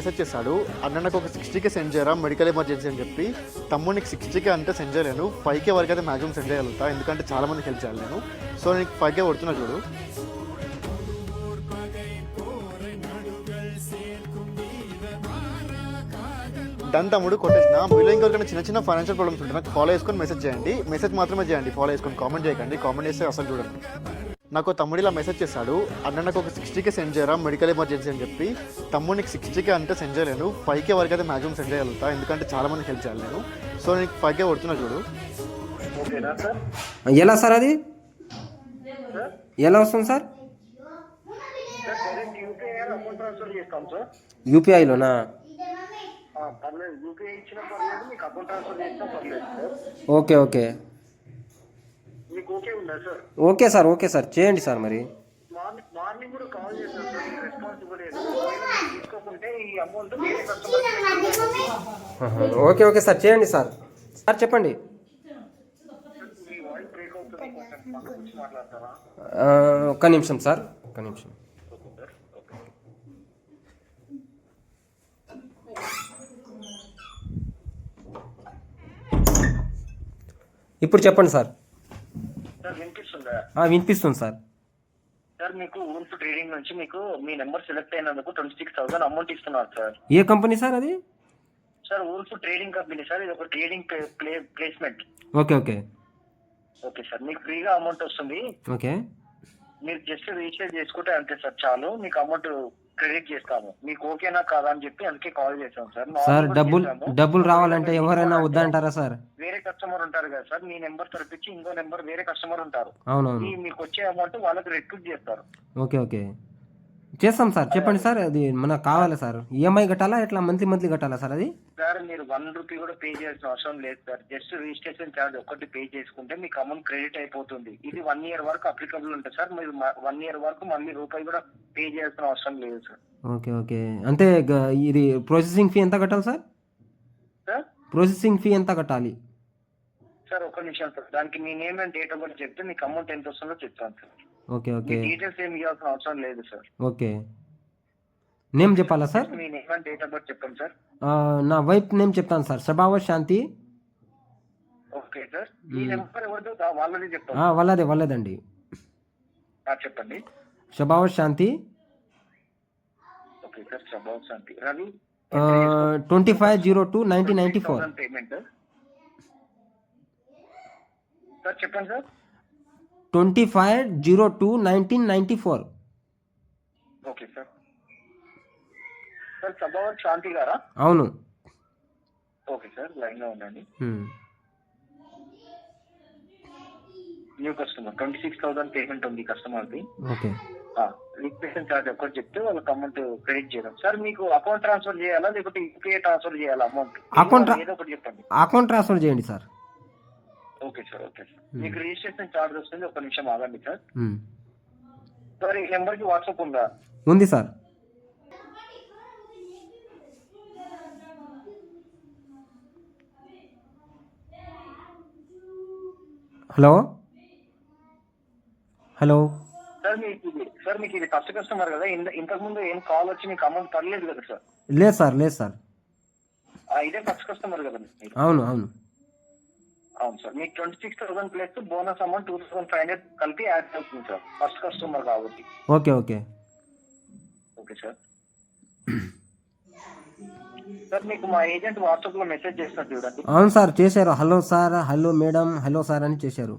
Message చేశాడు అన్న నాకు ఒక సిక్స్టీకే సెండ్ చేయరా మెడికల్ ఎమర్జెన్సీ అని చెప్పి. తమ్ముడు నీకు సిక్స్టీకే అంటే సెండ్ చేయలేను. పైకే వరకు అయితే మాక్సిమం సెండ్ చేయగలుగుతా. ఎందుకంటే చాలా మందికి హెల్ప్ చేయాలి నేను. సో నీకు పైకే కొడుతున్నా చూడు. డన్ తమ్ముడు కొట్టేసిన. మీలో ఇంకొకరికైనా చిన్న చిన్న ఫైనాన్షియల్ ప్రాబ్లమ్స్ ఉంటే నాకు ఫాలో చేసుకొని మెసేజ్ చేయండి. మెసేజ్ మాత్రమే చేయండి ఫాలో చేసుకొని కామెంట్ చేయకండి. కామెంట్ చేస్తే అసలు చూడండి నాకు తమ్ముడు ఇలా మెసేజ్ చేశాడు అన్న నాకు ఒక సిక్స్టీకే సెండ్ చేయరా? మెడికల్ ఎమర్జెన్సీ అని చెప్పి. తమ్ముడు నీకు సిక్స్టీకే అంటే సెండ్ చేయలేను. ఫైవ్ కే వరకు అయితే మాక్సిమం సెండ్ చేయగలుగుతా. ఎందుకంటే చాలా మందికి హెల్ప్ చేయాలి నేను. సో నీకు ఫైవ్ కే కొడుతున్నా చూడు. ఎలా సార్ అది? ఎలా వస్తుంది సార్? యూపీఐలోనా ఆ, పర్లేదు. యూపీఐ ఇచ్చినా పర్లేదు మీకు అకౌంట్ ట్రాన్స్ఫర్ చేసినా పర్లేదు సార్. Okay okay. మీకు ఓకే ఉందా sir? Okay sir okay sir. చేయండి సార్ మరి. మార్నింగ్ మార్నింగ్ కూడా కాల్ చేస్తాను సార్ మీకు రెస్పాన్స్ ఇవ్వలేదు. ఒకవేళ మీరు తీసుకోకుంటే ఈ అమౌంట్ వేరే కస్టమర్ ఆహా. ఓకే ఓకే సార్ చేయండి సార్. సార్ చెప్పండి. మీ వాయిస్ బ్రేక్ అవుతుంది? కొంచెం పక్క నుంచి మాట్లాడతారా? ఆ, ఒక్క నిమిషం సార్ ఒక్క నిమిషం. Okay sir okay. ఇప్పుడు చెప్పండి సార్. వినిపిస్తుందా? సార్. సార్ మీకు ఊల్ఫ్ ట్రేడింగ్ నుంచి మీకు మీ నెంబర్ సెలెక్ట్ అయినందుకు ట్వంటీ సిక్స్ థౌసండ్ అమౌంట్ ఇస్తున్నారు సార్. ఏ కంపెనీ సార్ అది? Sir wolf trading company sir ఇది ఒక trading play placement. Okay okay. Okay sir మీకు ఫ్రీగా అమౌంట్ వస్తుంది. ఓకే. మీరు జస్ట్ రీఛార్జ్ చేసుకుంటే అంతే సార్ చాలు. మీకు అమౌంట్ క్రెడిట్ చేస్తాము. మీకు ఓకేనా కాదా అని చెప్పి అందుకే కాల్ చేసాం సార్. సార్ డబ్బులు. డబ్బులు రావాలంటే ఎవరైనా వద్దంటారా సార్? వేరే కస్టమర్ ఉంటారు కదా సార్. మీ నెంబర్ తరపించి ఇంకో నెంబర్ వేరే కస్టమర్ ఉంటారు. అవునవును. మీకు వచ్చే అమౌంట్ వాళ్ళకి రిక్రూట్ చేస్తారు. Okay okay. చేస్తాం సార్. చెప్పండి సార్ అది మనకు కావాలి సార్? ఈఎంఐ కట్టాలా ఎట్లా మంత్లీ మంత్లీ కట్టాలా సార్ అది? సార్ మీరు వన్ రూపీ కూడా పే చేయాల్సిన అవసరం లేదు సార్. జస్ట్ రిజిస్ట్రేషన్ ఛార్జ్ ఒక్కటి పే చేసుకుంటే మీకు అమౌంట్ క్రెడిట్ అయిపోతుంది. ఇది వన్ ఇయర్ వరకు అప్లికబుల్ ఉంటుంది సార్. మీరు వన్ ఇయర్ వరకు మళ్ళీ రూపాయి కూడా పే చేయాల్సిన అవసరం లేదు సార్. Okay okay. అంటే ఇది ప్రాసెసింగ్ ఫీ ఎంత కట్టాలి సార్? సార్? ప్రాసెసింగ్ ఫీ ఎంత కట్టాలి? సార్ ఒక నిమిషం సార్. దానికి మీ name and date of birth చెప్తే మీకు అమౌంట్ ఎంత వస్తుందో చెప్తాను సార్. Okay okay. డీటెయిల్స్ ఏమి ఇవ్వాల్సిన అవసరం లేదు సార్ ఓకే. నేమ్ చెప్పాలా sir me name and date of birth చెప్పండి సార్ ఆ, నా వైఫ్ నేమ్ చెప్తాను sir Sabhavath Shanti. Okay sir ఈ నెంబర్ ఎవరిదో వాళ్ళది ఆ, చెప్తాను వాళ్ళదే వాళ్ళదండి. చెప్పండి. Sabhavath Shanti. Okay sir Prabhav Shanti. Ravi twenty five zero two nineteen ninety four payment sir చెప్పండి sir twenty five zero two nineteen ninety four. Okay sir. Sir Prabhavath Shanti గారా? అవును. ఓకే సార్ లైన్లో ఉండండి. New customer twenty six thousand payment ఉంది customer ది okay registration charge ఒకటి చెప్తే వాళ్ళకి అమౌంట్ క్రెడిట్ చేయడం సార్ మీకు అకౌంట్ ట్రాన్స్ఫర్ చేయాలా లేకపోతే యూపీఐ ట్రాన్స్ఫర్ చేయాలా అమౌంట్? tra- ఏదో ఒకటి చెప్పండి. అకౌంట్ ట్రాన్స్ఫర్ చేయండి sir. Okay sir okay sir. మీకు రిజిస్ట్రేషన్ ఛార్జ్ వస్తుంది ఒక నిమిషం ఆగండి సార్. సార్ ఈ నెంబర్కి వాట్సాప్ ఉందా? ఉంది సార్. హలో? హలో? సార్ మీకు ఇది సార్ మీకు ఇది ఫస్ట్ కస్టమర్ కదా. ఇంత- ఇంతకు ముందు ఏం కాల్ వచ్చి మీకు అమౌంట్ పడలేదు కదా సార్? లేదు సార్ లేదు సార్. ఇదే ఫస్ట్ కస్టమర్ కదా అవును అవును. అవును సార్. మీకు twenty six thousand plus bonus amount two thousand five hundred కలిపి యాడ్ అవుతుంది సార్. ఫస్ట్ కస్టమర్ కాబట్టి. Okay okay. Okay sir. Sir మీకు మా ఏజెంట్ వాట్సాప్లో మెసేజ్ చేస్తారు చూడండి. అవును సార్ చేశారు. Hello sir hello madam hello sir అని చేశారు.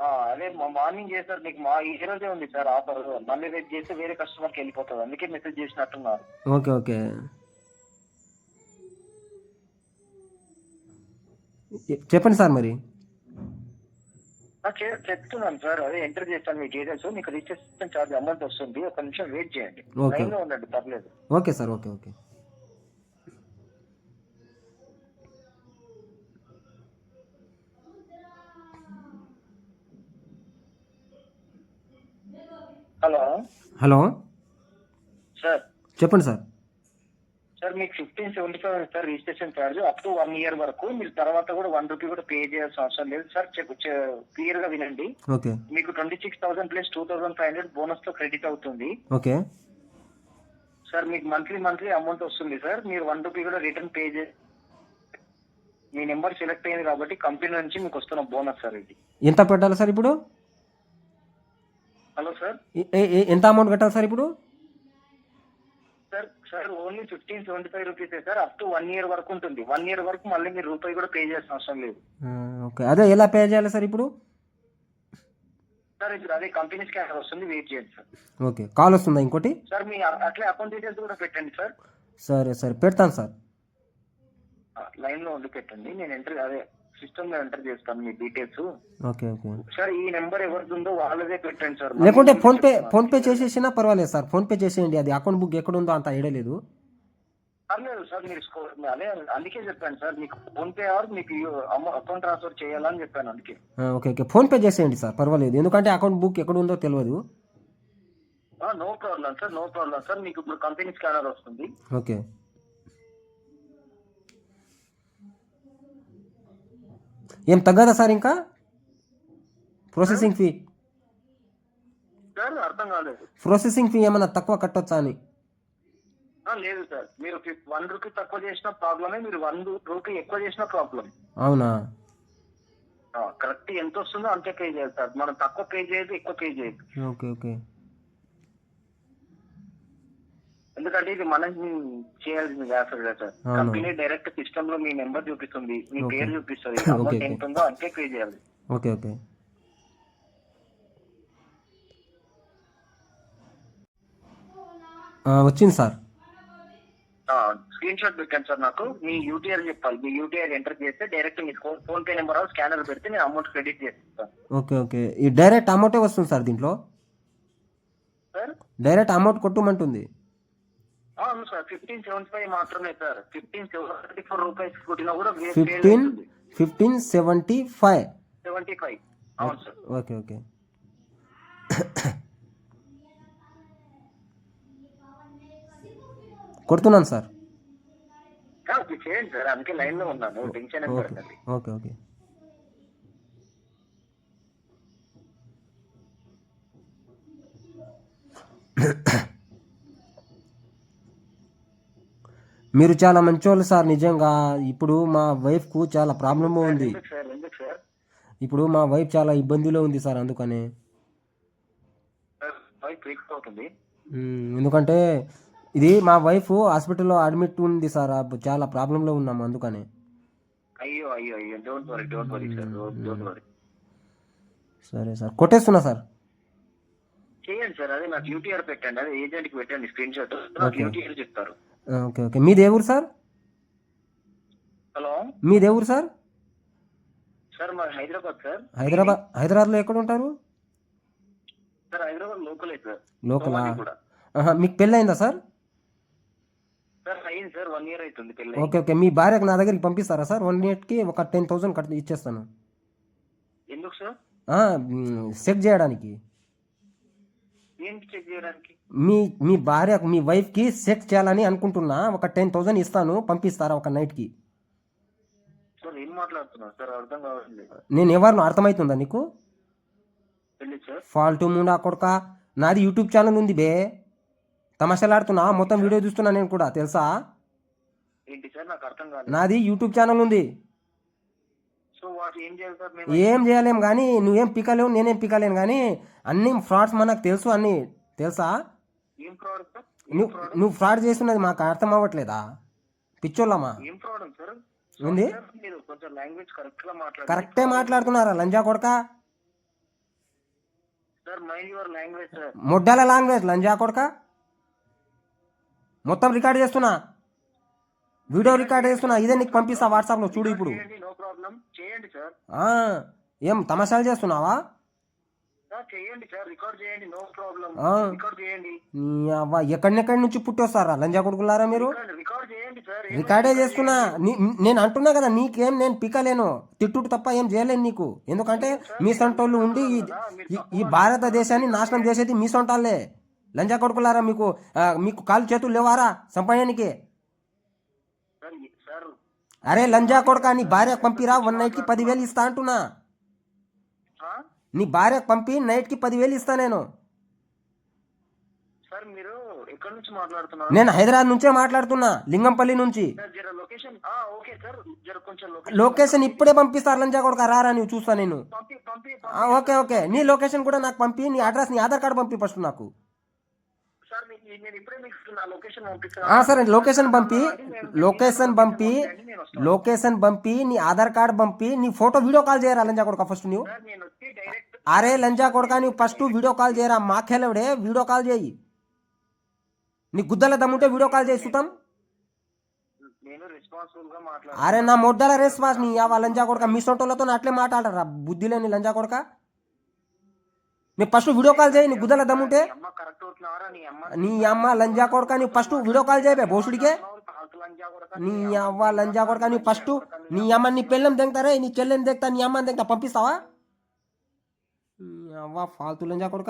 ఆ, అదే మా మార్నింగ్ చేస్తారు మీకు మా ఈ రోజే ఉంది సార్ ఆఫర్. మళ్ళీ రేపు చేస్తే వేరే కస్టమర్కి వెళ్ళిపోతుంది అందుకే మెసేజ్ చేసినట్టున్నారు. Okay okay. చెప్పండి సార్ మరి. చెప్తున్నాను సార్ అదే ఎంటర్ చేస్తాను మీ డీటెయిల్స్. మీకు రిజిస్ట్రేషన్ ఛార్జ్ అమౌంట్ వస్తుంది. ఒక నిమిషం వెయిట్ చేయండి. లైన్లో ఉండండి పర్లేదు. Okay sir okay okay. Hello. Hello. Sir. చెప్పండి సార్. సార్ మీకు fifteen seventy five sir registration charge up to one year వరకు. మీరు తర్వాత కూడా వన్ రూపీ కూడా పే చేయాల్సిన అవసరం లేదు సార్. క్లియర్గా వినండి. ఓకే. మీకు twenty six thousand plus two thousand five hundred బోనస్తో credit అవుతుంది. ఓకే. సార్ మీకు మంత్లీ మంత్లీ అమౌంట్ వస్తుంది సార్. మీరు వన్ రూపీ కూడా రిటర్న్ పే చే మీ నెంబర్ సెలెక్ట్ అయింది కాబట్టి కంపెనీ నుంచి మీకు వస్తున్న బోనస్ సార్ ఇది. ఎంత పెట్టాలి సార్ ఇప్పుడు? Hello sir. ఎంత అమౌంట్ కట్టాలి సార్ ఇప్పుడు? Sir only fifteen seventy five rupees sir up to one year వరకు ఉంటుంది. వన్ ఇయర్ వరకు మళ్ళీ మీరు రూపాయి కూడా పే చేయాల్సిన అవసరం లేదు. ఓకే. అదే ఎలా పే చేయాలి సార్ ఇప్పుడు? సార్ ఇప్పుడు అదే కంపెనీ స్కానర్ వస్తుంది వెయిట్ చేయండి సార్ ఓకే. కాల్ వస్తుందా ఇంకోటి? సార్ మీ అట్లే అకౌంట్ డీటెయిల్స్ కూడా పెట్టండి సార్ సరే సరే. పెడతాను సార్ లైన్లో ఉండి పెట్టండి. నేను ఎంటర్ అదే సిస్టమ్లో ఎంటర్ చేస్తాను మీ డీటెయిల్స్ ఓకే ఓకే. సార్ ఈ నెంబర్ ఎవరిది ఉందో వాళ్ళదే పెట్టండి సార్. లేకుంటే ఫోన్పే ఫోన్పే చేసేసినా పర్వాలేదు సార్. ఫోన్పే చేసేయండి. అది అకౌంట్ బుక్ ఎక్కడ ఉందో అంత ఐడియా లేదు. పర్లేదు సార్ మీరు అదే అందుకే చెప్పాను సార్ మీకు ఫోన్ పే ఆర్ మీకు అకౌంట్ ట్రాన్స్ఫర్ చేయాలని చెప్పాను అందుకే. Okay okay. ఫోన్పే చేసేయండి సార్. పర్వాలేదు. ఎందుకంటే అకౌంట్ బుక్ ఎక్కడ ఉందో తెలియదు no problem sir no problem sir. మీకు ఇప్పుడు కంపెనీ స్కానర్ వస్తుంది. ఓకే. ఏం తగ్గదా సార్ ఇంకా? ప్రాసెసింగ్ ఫీ అర్థం కాలేదు. ప్రాసెసింగ్ ఫీ ఏమైనా తక్కువ కట్టొచ్చా అని? లేదు సార్. మీరు వన్ రూపీ తక్కువ చేసిన ప్రాబ్లమే మీరు వన్ రూపీ ఎక్కువ చేసిన ప్రాబ్లం. అవునా? కరెక్ట్ ఎంత వస్తుందో అంతే పే చేయాలి సార్. మనం తక్కువ పే చేయదు ఎక్కువ పే చేయదు ఓకే ఓకే. ఎందుకంటే ఇది మనం చేయాల్సింది కాదు కదా సార్. కంపెనీ డైరెక్ట్ సిస్టమ్లో మీ నెంబర్ చూపిస్తుంది మీ. పేరు చూపిస్తుంది అమౌంట్. ఎంత ఉందో అంతే పే చేయాలి. Okay okay. వచ్చింది సార్. స్క్రీన్ షాట్ పెట్టాను సార్ నాకు. మీ యూటీఆర్ చెప్పాలి. మీ యూటీఆర్ ఎంటర్ చేస్తే డైరెక్ట్ మీ ఫోన్ పే నెంబర్ స్కానర్ పెడితే నేను అమౌంట్ క్రెడిట్ చేస్తాను ఓకే ఓకే. ఈ డైరెక్ట్ అమౌంటే వస్తుంది సార్ దీంట్లో? సార్? డైరెక్ట్ అమౌంట్ కొట్టమంటుంది. అవును సార్ ఫిఫ్టీన్ సెవెంటీ ఫైవ్ మాత్రమే sir. Fifteen seventy four rupees కొట్టినా కూడా fifteen fifteen seventy five seventy five అవును సార్. Okay okay. కొడుతున్నాను సార్. ఆ, మీరు చేయండి సార్. అందుకే లైన్లో ఉన్నాను. టెన్షన్ ఏం ఓకే పడకండి. Okay okay. మీరు చాలా మంచోళ్ళు సార్ నిజంగా. ఇప్పుడు మా వైఫ్కు చాలా ప్రాబ్లమ్ ఉంది. ఇప్పుడు మా వైఫ్ చాలా ఇబ్బందిలో ఉంది సార్ అందుకనే. ఎందుకంటే ఇది మా వైఫ్ హాస్పిటల్లో అడ్మిట్ ఉంది సార్ చాలా ప్రాబ్లంలో ఉన్నాము అందుకనే. అయ్యో అయ్యో అయ్యో don't worry don't worry sir don't worry సరే సార్ కొట్టేస్తున్నా సార్. చేయండి సార్ అదే నాకు యూటీఆర్ పెట్టండి అదే ఏజెంట్కి పెట్టండి స్క్రీన్ షాట్ నాకు Okay. యూటీఆర్ చెప్తారు? Okay okay. మీది ఏ ఊరు సార్? హలో? మీది ఏ ఊరు సార్? సార్ మా హైదరాబాద్ సార్. హైదరాబాద్ హైదరాబాద్లో ఎక్కడ ఉంటారు సార్ హైదరాబాద్ లోకలే సార్. లోకలా? ఆహా, మీకు పెళ్ళయిందా సార్? సార్ అయింది సార్ వన్ ఇయర్ అవుతుంది పెళ్ళి ఓకే ఓకే. మీ భార్యకు నా దగ్గరికి పంపిస్తారా సార్? వన్ మినిట్కి ఒక టెన్ థౌసండ్ కట్ ఇచ్చేస్తాను. ఎందుకు సార్? సెట్ చేయడానికి. ఏంటి చెక్ చేయడానికి? మీ మీ భార్యకు మీ వైఫ్కి సెట్ చేయాలని అనుకుంటున్నా. ఒక టెన్ థౌసండ్ ఇస్తాను పంపిస్తారా ఒక నైట్కి? సార్ ఏం మాట్లాడుతున్నారు సార్ అర్థం కావట్లేదు. నేను ఎవరినో అర్థమవుతుందా నీకు? సార్? ఫాల్తూ ముండా కొడక? నాది యూట్యూబ్ ఛానల్ ఉంది బే. తమాషాలాడుతున్నా మొత్తం వీడియో చూస్తున్నా నేను కూడా తెలుసా? ఏంటి సార్ నాకు అర్థం కాలేదు. నాది యూట్యూబ్ ఛానల్ ఉంది. సో వాటి ఏం చేయాలి సార్? మేము ఏం చేయలేం కానీ నువ్వేం పికలేవు నేనేం పికలేను కానీ అన్ని ఫ్రాడ్స్ మనకు తెలుసు అన్ని తెలుసా? నువ్వు ఫ్రాడ్ నువ్వు ఫ్రాడ్ చేస్తున్నది మాకు అర్థం అవ్వట్లేదా? పిచ్చోళ్ళమా? ఏం ఫ్రాడ్ సార్? ఏంది? కరెక్ట్గా మాట్లాడండి. కరెక్టే మాట్లాడుతున్నారా లంజా కొడక? Sir mind your language sir. మొడ్డాల language లంజా కొడక? మొత్తం రికార్డ్ చేస్తున్నా? వీడియో రికార్డ్ చేస్తున్నా? ఇదే నీకు పంపిస్తా వాట్సాప్లో చూడు ఇప్పుడు. ఏం తమాషాలు చేస్తున్నావా? ఎక్కడెక్కడి నుంచి పుట్టొస్తారా లంజా కొడుకులారా మీరు? రికార్డ్- రికార్డ్ చేయండి సార్ ఏం రికార్డే రికార్డ్ చేస్తున్నా నీ- నేను అంటున్నా కదా నీకేం నేను పికలేను. తిట్టుడు తప్ప ఏం చేయలేను నీకు. ఎందుకంటే మీ సొంటోళ్ళు ఉండి ఈ- భారతదేశాన్ని నాశనం చేసేది మీ సొంటాలే లంజా కొడుకులారా మీకు? మీకు కాలు చేతులు లేవారా సంపాదనకి సార్ సార్. అరే లంజా కొడుక నీ భార్యకు పంపిరా వన్ నైట్కి పదివేలు ఇస్తా అంటున్నా? నీ భార్యకు పంపి నైట్కి పదివేలు ఇస్తా నేను. సార్ మీరు ఎక్కడి నుంచి మాట్లాడుతున్నారు? నేను హైదరాబాద్ నుంచే మాట్లాడుతున్నా లింగంపల్లి నుంచి. సార్ జర లొకేషన్ ఆ ఓకే సార్ జర కొంచెం లొకేషన్ ఇప్పుడే పంపిస్తారు లంజా కొడుకు రారా నువ్వు చూస్తా నేను. పంపి పంపి ఆ, ఓకే ఓకే. నీ లొకేషన్ కూడా నాకు పంపి నీ అడ్రస్ నీ ఆధార్ కార్డు పంపి ఫస్ట్ నాకు. సార్ లొకేషన్ ఆ, పంపిస్తాను సరే లొకేషన్ పంపి లొకేషన్ పంపి లొకేషన్ పంపి నీ ఆధార్ కార్డు పంపి నీ ఫోటో వీడియో కాల్ చేయరా లంజా కొడుక ఫస్ట్ నువ్వు? అరే లంజా కొడుక నువ్వు ఫస్ట్ వీడియో కాల్ చేయరా మాకేలవిడే వీడియో కాల్ చేయి. నీ గుద్దల దమ్ముంటే వీడియో కాల్ చేయి సుతం. గా మాట్లాడు అరే నా మొడ్డల రెస్పాన్స్ నీ అవ్వ లంజా కొడుక మీ సొంటోళ్ళతో అట్లే మాట్లాడరా బుద్ధి లేని లంజా కొడుక? నీ ఫస్ట్ వీడియో కాల్ చేయి నీ గుద్దల దమ్ముంటే నీ అమ్మ లంజా కొడుక నీ ఫస్ట్ వీడియో కాల్ చేయబే భోసుడికే. నీ అవ్వ లంజా కొడుక నీ ఫస్ట్ నీ అమ్మ నీ పెళ్ళం తెంగుతారే నీ చెల్లెని తెంగుతా నీ అమ్మని తెంగుతా పంపిస్తావా? నీ అవ్వ ఫాల్తు లంజా కొడుక.